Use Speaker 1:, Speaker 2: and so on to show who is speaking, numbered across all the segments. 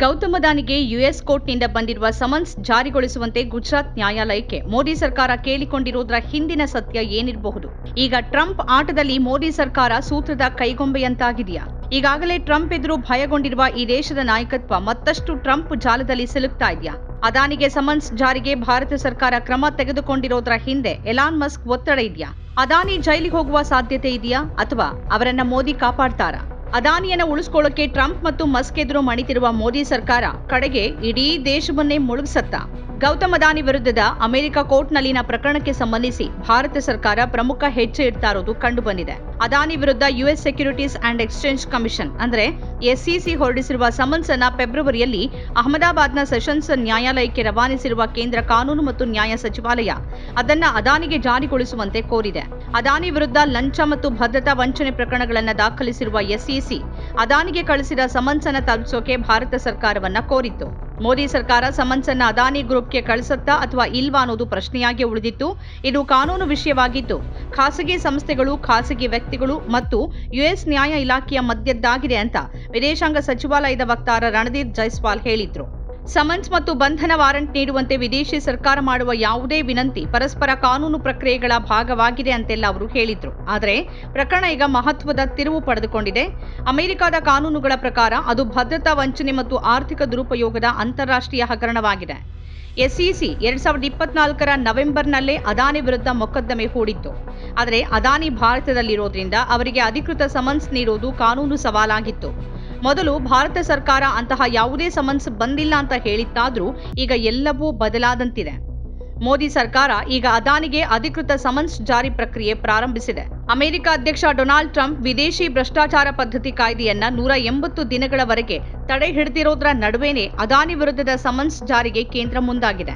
Speaker 1: Gautam ಅದಾನಿಗೆ US ಕೋರ್ಟ್ನಿಂದ ಬಂದಿರುವ summons ಜಾರಿಗೊಳಿಸುವಂತೆ ಗುಜರಾತ್ ನ್ಯಾಯಾಲಯಕ್ಕೆ ಮೋದಿ ಸರ್ಕಾರ ಕೇಳಿಕೊಂಡಿರುವುದರ ಹಿಂದಿನ ಸತ್ಯ ಏನಿರಬಹುದು? ಈಗ ಟ್ರಂಪ್ ಆಟದಲ್ಲಿ ಮೋದಿ ಸರ್ಕಾರ ಸೂತ್ರದ ಕೈಗೊಂಬೆಯಂತಾಗಿದೆಯಾ? ಈಗಾಗಲೇ ಟ್ರಂಪ್ ಎದುರು ಭಯಗೊಂಡಿರುವ ಈ ದೇಶದ ನಾಯಕತ್ವ ಮತ್ತಷ್ಟು ಟ್ರಂಪ್ ಜಾಲದಲ್ಲಿ ಸಿಲುಕ್ತಾ ಇದೆಯಾ? ಅದಾನಿಗೆ ಸಮನ್ಸ್ ಜಾರಿಗೆ ಭಾರತ ಸರ್ಕಾರ ಕ್ರಮ ತೆಗೆದುಕೊಂಡಿರೋದ್ರ ಹಿಂದೆ ಎಲಾನ್ ಮಸ್ಕ್ ಒತ್ತಡ ಇದೆಯಾ? ಅದಾನಿ ಜೈಲಿಗೆ ಹೋಗುವ ಸಾಧ್ಯತೆ ಇದೆಯಾ ಅಥವಾ ಅವರನ್ನ ಮೋದಿ ಕಾಪಾಡ್ತಾರಾ? ಅದಾನಿಯನ್ನ ಉಳಿಸ್ಕೊಳ್ಳೋಕೆ ಟ್ರಂಪ್ ಮತ್ತು ಮಸ್ಕ್ ಎದುರು ಮಣಿತಿರುವ ಮೋದಿ ಸರ್ಕಾರ ಕಡೆಗೆ ಇಡೀ ದೇಶವನ್ನೇ ಮುಳುಗಿಸತ್ತ. ಗೌತಮ್ ಅದಾನಿ ವಿರುದ್ಧದ ಅಮೆರಿಕ ಕೋರ್ಟ್ನಲ್ಲಿನ ಪ್ರಕರಣಕ್ಕೆ ಸಂಬಂಧಿಸಿ ಭಾರತ ಸರ್ಕಾರ ಪ್ರಮುಖ ಹೆಜ್ಜೆ ಇಡ್ತಾ ಇರೋದು ಕಂಡುಬಂದಿದೆ ಅದಾನಿ ವಿರುದ್ಧ US securities and exchange commission, ಅಂದ್ರೆ ಎಸ್ಸಿಸಿ ಹೊರಡಿಸಿರುವ ಸಮನ್ಸ್ ಅನ್ನ ಫೆಬ್ರವರಿಯಲ್ಲಿ ಅಹಮದಾಬಾದ್ನ ಸೆಷನ್ಸ್ ನ್ಯಾಯಾಲಯಕ್ಕೆ ರವಾನಿಸಿರುವ ಕೇಂದ್ರ ಕಾನೂನು ಮತ್ತು ನ್ಯಾಯ ಸಚಿವಾಲಯ ಅದನ್ನ ಅದಾನಿಗೆ ಜಾರಿಗೊಳಿಸುವಂತೆ ಕೋರಿದೆ. ಅದಾನಿ ವಿರುದ್ಧ ಲಂಚ ಮತ್ತು ಭದ್ರತಾ ವಂಚನೆ ಪ್ರಕರಣಗಳನ್ನು ದಾಖಲಿಸಿರುವ ಎಸ್ಇಸಿ ಅದಾನಿಗೆ ಕಳಿಸಿದ ಸಮನ್ಸ್ ಅನ್ನ ತಲುಪಿಸೋಕೆ ಭಾರತ ಸರ್ಕಾರವನ್ನ ಕೋರಿತ್ತು. ಮೋದಿ ಸರ್ಕಾರ ಸಮನ್ಸ್ ಅನ್ನ ಅದಾನಿ ಗ್ರೂಪ್ಗೆ ಕಳಿಸುತ್ತಾ ಅಥವಾ ಇಲ್ವಾ ಅನ್ನೋದು ಪ್ರಶ್ನೆಯಾಗಿ ಉಳಿದಿತ್ತು. ಇದು ಕಾನೂನು ವಿಷಯವಾಗಿದ್ದು ಖಾಸಗಿ ಸಂಸ್ಥೆಗಳು, ಖಾಸಗಿ ವ್ಯಕ್ತಿಗಳು ಮತ್ತು ಯುಎಸ್ ನ್ಯಾಯ ಇಲಾಖೆಯ ಮಧ್ಯದ್ದಾಗಿದೆ ಅಂತ ವಿದೇಶಾಂಗ ಸಚಿವಾಲಯದ ವಕ್ತಾರ ರಣದೀಪ್ ಜೈಸ್ವಾಲ್ ಹೇಳಿದ್ರು. ಸಮನ್ಸ್ ಮತ್ತು ಬಂಧನ ವಾರಂಟ್ ನೀಡುವಂತೆ ವಿದೇಶಿ ಸರ್ಕಾರ ಮಾಡುವ ಯಾವುದೇ ವಿನಂತಿ ಪರಸ್ಪರ ಕಾನೂನು ಪ್ರಕ್ರಿಯೆಗಳ ಭಾಗವಾಗಿದೆ ಅಂತೆಲ್ಲ ಅವರು ಹೇಳಿದ್ರು. ಆದರೆ ಪ್ರಕರಣ ಈಗ ಮಹತ್ವದ ತಿರುವು ಪಡೆದುಕೊಂಡಿದೆ. ಅಮೆರಿಕದ ಕಾನೂನುಗಳ ಪ್ರಕಾರ ಅದು ಭದ್ರತಾ ವಂಚನೆ ಮತ್ತು ಆರ್ಥಿಕ ದುರುಪಯೋಗದ ಅಂತಾರಾಷ್ಟ್ರೀಯ ಹಗರಣವಾಗಿದೆ. ಎಸ್ಇಸಿ ಎರಡ್ ಸಾವಿರದ ಇಪ್ಪತ್ನಾಲ್ಕರ ನವೆಂಬರ್ನಲ್ಲೇ ಅದಾನಿ ವಿರುದ್ಧ ಮೊಕದ್ದಮೆ ಹೂಡಿತ್ತು. ಆದರೆ ಅದಾನಿ ಭಾರತದಲ್ಲಿರೋದ್ರಿಂದ ಅವರಿಗೆ ಅಧಿಕೃತ ಸಮನ್ಸ್ ನೀಡುವುದು ಕಾನೂನು ಸವಾಲಾಗಿತ್ತು. ಮೊದಲು ಭಾರತ ಸರ್ಕಾರ ಅಂತಹ ಯಾವುದೇ ಸಮನ್ಸ್ ಬಂದಿಲ್ಲ ಅಂತ ಹೇಳಿತ್ತಾದ್ರೂ ಈಗ ಎಲ್ಲವೂ ಬದಲಾದಂತಿದೆ. ಮೋದಿ ಸರ್ಕಾರ ಈಗ ಅದಾನಿಗೆ ಅಧಿಕೃತ ಸಮನ್ಸ್ ಜಾರಿ ಪ್ರಕ್ರಿಯೆ ಪ್ರಾರಂಭಿಸಿದೆ. ಅಮೆರಿಕ ಅಧ್ಯಕ್ಷ ಡೊನಾಲ್ಡ್ ಟ್ರಂಪ್ ವಿದೇಶಿ ಭ್ರಷ್ಟಾಚಾರ ಪದ್ಧತಿ ಕಾಯ್ದೆಯನ್ನ ನೂರ ಎಂಬತ್ತು ದಿನಗಳವರೆಗೆ ತಡೆ ಹಿಡಿದಿರೋದ್ರ ನಡುವೆಯೇ ಅದಾನಿ ವಿರುದ್ಧದ ಸಮನ್ಸ್ ಜಾರಿಗೆ ಕೇಂದ್ರ ಮುಂದಾಗಿದೆ.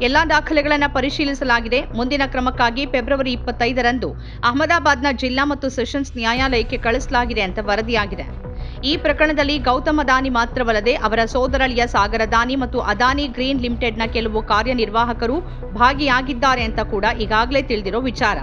Speaker 1: ಎಲ್ಲಾ ದಾಖಲೆಗಳನ್ನು ಪರಿಶೀಲಿಸಲಾಗಿದೆ. ಮುಂದಿನ ಕ್ರಮಕ್ಕಾಗಿ ಫೆಬ್ರವರಿ ಇಪ್ಪತ್ತೈದರಂದು ಅಹಮದಾಬಾದ್ನ ಜಿಲ್ಲಾ ಮತ್ತು ಸೆಷನ್ಸ್ ನ್ಯಾಯಾಲಯಕ್ಕೆ ಕಳಿಸಲಾಗಿದೆ ಅಂತ ವರದಿಯಾಗಿದೆ. ಈ ಪ್ರಕರಣದಲ್ಲಿ ಗೌತಮ್ ಅದಾನಿ ಮಾತ್ರವಲ್ಲದೆ ಅವರ ಸೋದರಳಿಯ ಸಾಗರ ಅದಾನಿ ಮತ್ತು ಅದಾನಿ ಗ್ರೀನ್ ಲಿಮಿಟೆಡ್ನ ಕೆಲವು ಕಾರ್ಯನಿರ್ವಾಹಕರು ಭಾಗಿಯಾಗಿದ್ದಾರೆ ಅಂತ ಕೂಡ ಈಗಾಗಲೇ ತಿಳಿದಿರೋ ವಿಚಾರ.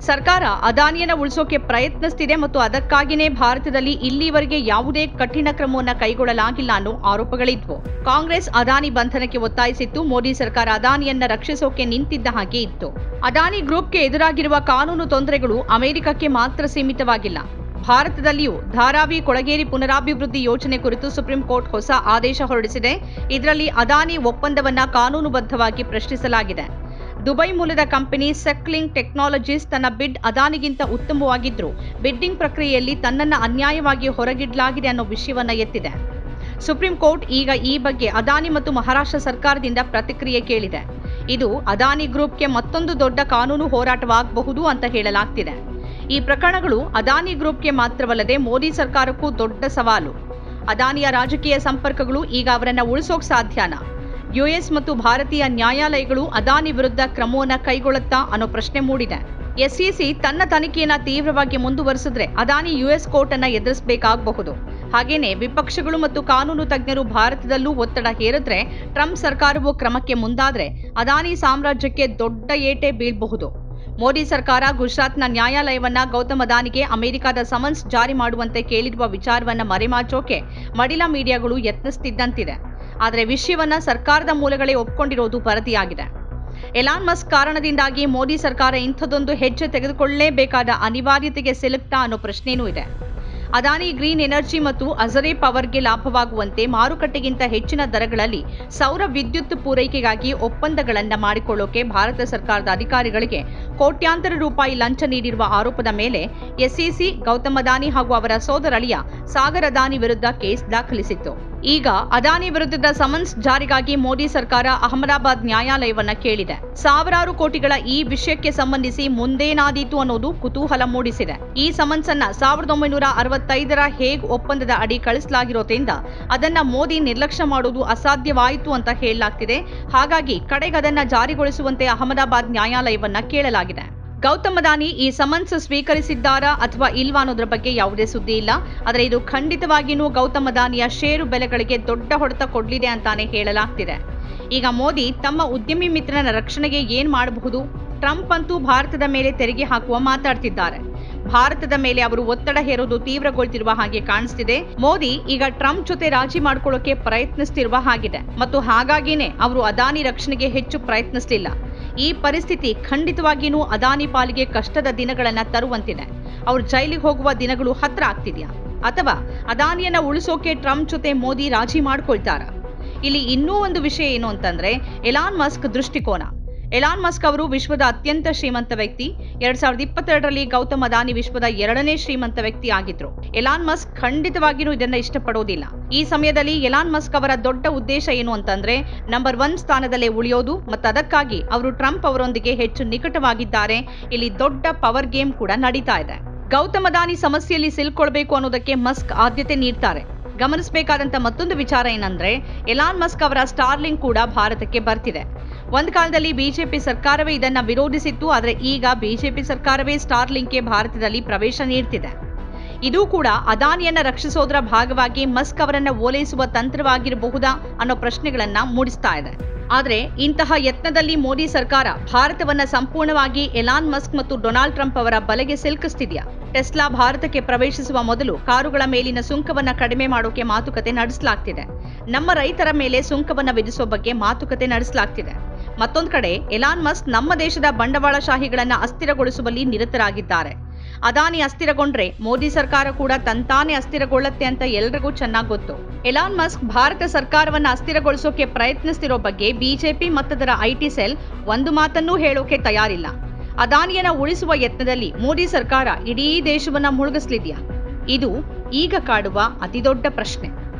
Speaker 1: ಸರ್ಕಾರ ಅದಾನಿಯನ್ನ ಉಳಿಸೋಕೆ ಪ್ರಯತ್ನಿಸ್ತಿದೆ ಮತ್ತು ಅದಕ್ಕಾಗಿಯೇ ಭಾರತದಲ್ಲಿ ಇಲ್ಲಿವರೆಗೆ ಯಾವುದೇ ಕಠಿಣ ಕ್ರಮವನ್ನು ಕೈಗೊಳ್ಳಲಾಗಿಲ್ಲ ಅನ್ನೋ ಆರೋಪಗಳಿದ್ವು. ಕಾಂಗ್ರೆಸ್ ಅದಾನಿ ಬಂಧನಕ್ಕೆ ಒತ್ತಾಯಿಸಿತ್ತು, ಮೋದಿ ಸರ್ಕಾರ ಅದಾನಿಯನ್ನ ರಕ್ಷಿಸೋಕೆ ನಿಂತಿದ್ದ ಹಾಗೆ ಇತ್ತು. ಅದಾನಿ ಗ್ರೂಪ್ಗೆ ಎದುರಾಗಿರುವ ಕಾನೂನು ತೊಂದರೆಗಳು ಅಮೆರಿಕಕ್ಕೆ ಮಾತ್ರ ಸೀಮಿತವಾಗಿಲ್ಲ. ಭಾರತದಲ್ಲಿಯೂ ಧಾರಾವಿ ಕೊಳಗೇರಿ ಪುನರಾಭಿವೃದ್ಧಿ ಯೋಜನೆ ಕುರಿತು ಸುಪ್ರೀಂ ಕೋರ್ಟ್ ಹೊಸ ಆದೇಶ ಹೊರಡಿಸಿದೆ. ಇದರಲ್ಲಿ ಅದಾನಿ ಒಪ್ಪಂದವನ್ನ ಕಾನೂನುಬದ್ಧವಾಗಿ ಪ್ರಶ್ನಿಸಲಾಗಿದೆ. ದುಬೈ ಮೂಲದ ಕಂಪನಿ ಸೆಕ್ಲಿಂಗ್ ಟೆಕ್ನಾಲಜೀಸ್ ತನ್ನ ಬಿಡ್ ಅದಾನಿಗಿಂತ ಉತ್ತಮವಾಗಿದ್ದರೂ ಬಿಡ್ಡಿಂಗ್ ಪ್ರಕ್ರಿಯೆಯಲ್ಲಿ ತನ್ನನ್ನು ಅನ್ಯಾಯವಾಗಿ ಹೊರಗಿಡಲಾಗಿದೆ ಅನ್ನೋ ವಿಷಯವನ್ನ ಎತ್ತಿದೆ. ಸುಪ್ರೀಂ ಕೋರ್ಟ್ ಈಗ ಈ ಬಗ್ಗೆ ಅದಾನಿ ಮತ್ತು ಮಹಾರಾಷ್ಟ್ರ ಸರ್ಕಾರದಿಂದ ಪ್ರತಿಕ್ರಿಯೆ ಕೇಳಿದೆ. ಇದು ಅದಾನಿ ಗ್ರೂಪ್ಗೆ ಮತ್ತೊಂದು ದೊಡ್ಡ ಕಾನೂನು ಹೋರಾಟವಾಗಬಹುದು ಅಂತ ಹೇಳಲಾಗ್ತಿದೆ. ಈ ಪ್ರಕರಣಗಳು ಅದಾನಿ ಗ್ರೂಪ್ಗೆ ಮಾತ್ರವಲ್ಲದೆ ಮೋದಿ ಸರ್ಕಾರಕ್ಕೂ ದೊಡ್ಡ ಸವಾಲು. ಅದಾನಿಯ ರಾಜಕೀಯ ಸಂಪರ್ಕಗಳು ಈಗ ಅವರನ್ನು ಉಳಿಸೋಕ್ ಸಾಧ್ಯನಾ? ಯುಎಸ್ ಮತ್ತು ಭಾರತೀಯ ನ್ಯಾಯಾಲಯಗಳು ಅದಾನಿ ವಿರುದ್ಧ ಕ್ರಮವನ್ನು ಕೈಗೊಳ್ಳುತ್ತಾ ಅನ್ನೋ ಪ್ರಶ್ನೆ ಮೂಡಿದೆ. ಎಸ್ಇಸಿ ತನ್ನ ತನಿಖೆಯನ್ನ ತೀವ್ರವಾಗಿ ಮುಂದುವರೆಸಿದ್ರೆ ಅದಾನಿ ಯುಎಸ್ ಕೋರ್ಟ್ ಅನ್ನ ಎದುರಿಸಬೇಕಾಗಬಹುದು. ಹಾಗೇನೆ ವಿಪಕ್ಷಗಳು ಮತ್ತು ಕಾನೂನು ತಜ್ಞರು ಭಾರತದಲ್ಲೂ ಒತ್ತಡ ಹೇರಿದ್ರೆ ಟ್ರಂಪ್ ಸರ್ಕಾರವು ಕ್ರಮಕ್ಕೆ ಮುಂದಾದ್ರೆ ಅದಾನಿ ಸಾಮ್ರಾಜ್ಯಕ್ಕೆ ದೊಡ್ಡ ಏಟೆ ಬೀಳಬಹುದು. ಮೋದಿ ಸರ್ಕಾರ ಗುಜರಾತ್ನ ನ್ಯಾಯಾಲಯವನ್ನ ಗೌತಮ್ ಅದಾನಿಗೆ ಅಮೆರಿಕದ ಸಮನ್ಸ್ ಜಾರಿ ಮಾಡುವಂತೆ ಕೇಳಿರುವ ವಿಚಾರವನ್ನ ಮರೆಮಾಚೋಕೆ ಮಡಿಲ ಮೀಡಿಯಾಗಳು ಯತ್ನಿಸುತ್ತಿದ್ದಂತಿದೆ ಆದರೆ ವಿಷಯವನ್ನ ಸರ್ಕಾರದ ಮೂಲಗಳೇ ಒಪ್ಕೊಂಡಿರೋದು ವರದಿಯಾಗಿದೆ. ಎಲಾನ್ ಮಸ್ಕ್ ಕಾರಣದಿಂದಾಗಿ ಮೋದಿ ಸರ್ಕಾರ ಇಂಥದೊಂದು ಹೆಜ್ಜೆ ತೆಗೆದುಕೊಳ್ಳಲೇಬೇಕಾದ ಅನಿವಾರ್ಯತೆಗೆ ಸಿಲುಕ್ತಾ ಅನ್ನೋ ಪ್ರಶ್ನೆಯೂ ಇದೆ. ಅದಾನಿ ಗ್ರೀನ್ ಎನರ್ಜಿ ಮತ್ತು ಅಜರೆ ಪವರ್ಗೆ ಲಾಭವಾಗುವಂತೆ ಮಾರುಕಟ್ಟೆಗಿಂತ ಹೆಚ್ಚಿನ ದರಗಳಲ್ಲಿ ಸೌರ ವಿದ್ಯುತ್ ಪೂರೈಕೆಗಾಗಿ ಒಪ್ಪಂದಗಳನ್ನ ಮಾಡಿಕೊಳ್ಳೋಕೆ ಭಾರತ ಸರ್ಕಾರದ ಅಧಿಕಾರಿಗಳಿಗೆ ಕೋಟ್ಯಾಂತರ ರೂಪಾಯಿ ಲಂಚ ನೀಡಿರುವ ಆರೋಪದ ಮೇಲೆ ಎಸ್ಇಸಿ, ಗೌತಮ್ ಅದಾನಿ ಹಾಗೂ ಅವರ ಸೋದರಳಿಯ ಸಾಗರ್ ಅದಾನಿ ವಿರುದ್ಧ ಕೇಸ್ ದಾಖಲಿಸಿತ್ತು. ಈಗ ಅದಾನಿ ವಿರುದ್ಧದ ಸಮನ್ಸ್ ಜಾರಿಗಾಗಿ ಮೋದಿ ಸರ್ಕಾರ ಅಹಮದಾಬಾದ್ ನ್ಯಾಯಾಲಯವನ್ನ ಕೇಳಿದೆ. ಸಾವಿರಾರು ಕೋಟಿಗಳ ಈ ವಿಷಯಕ್ಕೆ ಸಂಬಂಧಿಸಿ ಮುಂದೇನಾದೀತು ಅನ್ನೋದು ಕುತೂಹಲ ಮೂಡಿಸಿದೆ. ಈ ಸಮನ್ಸ್ ಅನ್ನ ಸಾವಿರದ ಒಂಬೈನೂರ ಅರವತ್ತೈದರ ಹೇಗ್ ಒಪ್ಪಂದದ ಅಡಿ ಕಳಿಸಲಾಗಿರೋದ್ರಿಂದ ಅದನ್ನ ಮೋದಿ ನಿರ್ಲಕ್ಷ್ಯ ಮಾಡುವುದು ಅಸಾಧ್ಯವಾಯಿತು ಅಂತ ಹೇಳಲಾಗ್ತಿದೆ. ಹಾಗಾಗಿ ಕಡೆಗೆ ಅದನ್ನ ಜಾರಿಗೊಳಿಸುವಂತೆ ಅಹಮದಾಬಾದ್ ನ್ಯಾಯಾಲಯವನ್ನ ಕೇಳಲಾಗಿದೆ. ಗೌತಮ್ ಅದಾನಿ ಈ ಸಮನ್ಸ್ ಸ್ವೀಕರಿಸಿದ್ದಾರಾ ಅಥವಾ ಇಲ್ವಾ ಅನ್ನೋದ್ರ ಬಗ್ಗೆ ಯಾವುದೇ ಸುದ್ದಿ ಇಲ್ಲ. ಆದರೆ ಇದು ಖಂಡಿತವಾಗಿಯೂ ಗೌತಮ್ ಅದಾನಿಯ ಷೇರು ಬೆಲೆಗಳಿಗೆ ದೊಡ್ಡ ಹೊಡೆತ ಕೊಡಲಿದೆ ಅಂತಾನೆ ಹೇಳಲಾಗ್ತಿದೆ. ಈಗ ಮೋದಿ ತಮ್ಮ ಉದ್ಯಮಿ ಮಿತ್ರನ ರಕ್ಷಣೆಗೆ ಏನ್ ಮಾಡಬಹುದು? ಟ್ರಂಪ್ ಅಂತೂ ಭಾರತದ ಮೇಲೆ ತೆರಿಗೆ ಹಾಕುವ ಮಾತಾಡ್ತಿದ್ದಾರೆ. ಭಾರತದ ಮೇಲೆ ಅವರು ಒತ್ತಡ ಹೇರೋದು ತೀವ್ರಗೊಳ್ತಿರುವ ಹಾಗೆ ಕಾಣಿಸ್ತಿದೆ. ಮೋದಿ ಈಗ ಟ್ರಂಪ್ ಜೊತೆ ರಾಜಿ ಮಾಡ್ಕೊಳ್ಳೋಕೆ ಪ್ರಯತ್ನಿಸ್ತಿರುವ ಹಾಗಿದೆ. ಮತ್ತು ಹಾಗಾಗಿನೇ ಅವರು ಅದಾನಿ ರಕ್ಷಣೆಗೆ ಹೆಚ್ಚು ಪ್ರಯತ್ನಿಸಲಿಲ್ಲ. ಈ ಪರಿಸ್ಥಿತಿ ಖಂಡಿತವಾಗಿಯೂ ಅದಾನಿ ಪಾಲಿಗೆ ಕಷ್ಟದ ದಿನಗಳನ್ನ ತರುವಂತಿದೆ. ಅವ್ರು ಜೈಲಿಗೆ ಹೋಗುವ ದಿನಗಳು ಹತ್ರ ಆಗ್ತಿದೆಯಾ? ಅಥವಾ ಅದಾನಿಯನ್ನ ಉಳಿಸೋಕೆ ಟ್ರಂಪ್ ಜೊತೆ ಮೋದಿ ರಾಜಿ ಮಾಡ್ಕೊಳ್ತಾರ? ಇಲ್ಲಿ ಇನ್ನೂ ಒಂದು ವಿಷಯ ಏನು ಅಂತಂದ್ರೆ, ಎಲಾನ್ ಮಸ್ಕ್ ದೃಷ್ಟಿಕೋನ. ಎಲಾನ್ ಮಸ್ಕ್ ಅವರು ವಿಶ್ವದ ಅತ್ಯಂತ ಶ್ರೀಮಂತ ವ್ಯಕ್ತಿ. ಎರಡ್ ಸಾವಿರದ ಇಪ್ಪತ್ತೆರಡರಲ್ಲಿ ಗೌತಮ್ ಅದಾನಿ ವಿಶ್ವದ ಎರಡನೇ ಶ್ರೀಮಂತ ವ್ಯಕ್ತಿ ಆಗಿದ್ರು. ಎಲಾನ್ ಮಸ್ಕ್ ಖಂಡಿತವಾಗಿಯೂ ಇದನ್ನ ಇಷ್ಟಪಡೋದಿಲ್ಲ. ಈ ಸಮಯದಲ್ಲಿ ಎಲಾನ್ ಮಸ್ಕ್ ಅವರ ದೊಡ್ಡ ಉದ್ದೇಶ ಏನು ಅಂತಂದ್ರೆ ನಂಬರ್ ಒನ್ ಸ್ಥಾನದಲ್ಲೇ ಉಳಿಯೋದು ಮತ್ತು ಅದಕ್ಕಾಗಿ ಅವರು ಟ್ರಂಪ್ ಅವರೊಂದಿಗೆ ಹೆಚ್ಚು ನಿಕಟವಾಗಿದ್ದಾರೆ. ಇಲ್ಲಿ ದೊಡ್ಡ ಪವರ್ ಗೇಮ್ ಕೂಡ ನಡೀತಾ ಇದೆ. ಗೌತಮ್ ಅದಾನಿ ಸಮಸ್ಯೆಯಲ್ಲಿ ಸಿಲ್ಕೊಳ್ಬೇಕು ಅನ್ನೋದಕ್ಕೆ ಮಸ್ಕ್ ಆದ್ಯತೆ ನೀಡ್ತಾರೆ. ಗಮನಿಸಬೇಕಾದಂತ ಮತ್ತೊಂದು ವಿಚಾರ ಏನಂದ್ರೆ ಎಲಾನ್ ಮಸ್ಕ್ ಅವರ ಸ್ಟಾರ್ಲಿಂಗ್ ಕೂಡ ಭಾರತಕ್ಕೆ ಬರ್ತಿದೆ. ಒಂದು ಕಾಲದಲ್ಲಿ ಬಿಜೆಪಿ ಸರ್ಕಾರವೇ ಇದನ್ನ ವಿರೋಧಿಸಿತ್ತು, ಆದರೆ ಈಗ ಬಿಜೆಪಿ ಸರ್ಕಾರವೇ ಸ್ಟಾರ್ಲಿಂಕ್ಗೆ ಭಾರತದಲ್ಲಿ ಪ್ರವೇಶ ನೀಡ್ತಿದೆ. ಇದು ಕೂಡ ಅದಾನಿಯನ್ನ ರಕ್ಷಿಸೋದರ ಭಾಗವಾಗಿ ಮಸ್ಕ್ ಅವರನ್ನ ಓಲೈಸುವ ತಂತ್ರವಾಗಿರಬಹುದಾ ಅನ್ನೋ ಪ್ರಶ್ನೆಗಳನ್ನ ಮೂಡಿಸ್ತಾ ಇದೆ. ಆದರೆ ಇಂತಹ ಯತ್ನದಲ್ಲಿ ಮೋದಿ ಸರ್ಕಾರ ಭಾರತವನ್ನ ಸಂಪೂರ್ಣವಾಗಿ ಎಲಾನ್ ಮಸ್ಕ್ ಮತ್ತು ಡೊನಾಲ್ಡ್ ಟ್ರಂಪ್ ಅವರ ಬಲೆಗೆ ಸಿಲುಕಿಸ್ತಿದ್ಯಾ? ಟೆಸ್ಲಾ ಭಾರತಕ್ಕೆ ಪ್ರವೇಶಿಸುವ ಮೊದಲು ಕಾರುಗಳ ಮೇಲಿನ ಸುಂಕವನ್ನು ಕಡಿಮೆ ಮಾಡೋಕೆ ಮಾತುಕತೆ ನಡೆಸಲಾಗ್ತಿದೆ. ನಮ್ಮ ರೈತರ ಮೇಲೆ ಸುಂಕವನ್ನು ವಿಧಿಸುವ ಬಗ್ಗೆ ಮಾತುಕತೆ ನಡೆಸಲಾಗ್ತಿದೆ. ಮತ್ತೊಂದು ಕಡೆ, ಎಲಾನ್ ಮಸ್ಕ್ ನಮ್ಮ ದೇಶದ ಬಂಡವಾಳಶಾಹಿಗಳನ್ನು ಅಸ್ಥಿರಗೊಳಿಸುವಲ್ಲಿ ನಿರತರಾಗಿದ್ದಾರೆ. ಅದಾನಿ ಅಸ್ಥಿರಗೊಂಡ್ರೆ ಮೋದಿ ಸರ್ಕಾರ ಕೂಡ ತಂತಾನೆ ಅಸ್ಥಿರಗೊಳ್ಳುತ್ತೆ ಅಂತ ಎಲ್ರಿಗೂ ಚೆನ್ನಾಗಿ ಗೊತ್ತು. ಎಲಾನ್ ಮಸ್ಕ್ ಭಾರತ ಸರ್ಕಾರವನ್ನು ಅಸ್ಥಿರಗೊಳಿಸೋಕೆ ಪ್ರಯತ್ನಿಸ್ತಿರೋ ಬಗ್ಗೆ ಬಿಜೆಪಿ ಮತ್ತದರ ಐಟಿ ಸೆಲ್ ಒಂದು ಮಾತನ್ನೂ ಹೇಳೋಕೆ ತಯಾರಿಲ್ಲ. ಅದಾನಿಯನ್ನ ಉಳಿಸುವ ಯತ್ನದಲ್ಲಿ ಮೋದಿ ಸರ್ಕಾರ ಇಡೀ ದೇಶವನ್ನ ಮುಳುಗಿಸ್ಲಿದೆಯಾ? ಇದು ಈಗ ಕಾಡುವ ಅತಿದೊಡ್ಡ ಪ್ರಶ್ನೆ.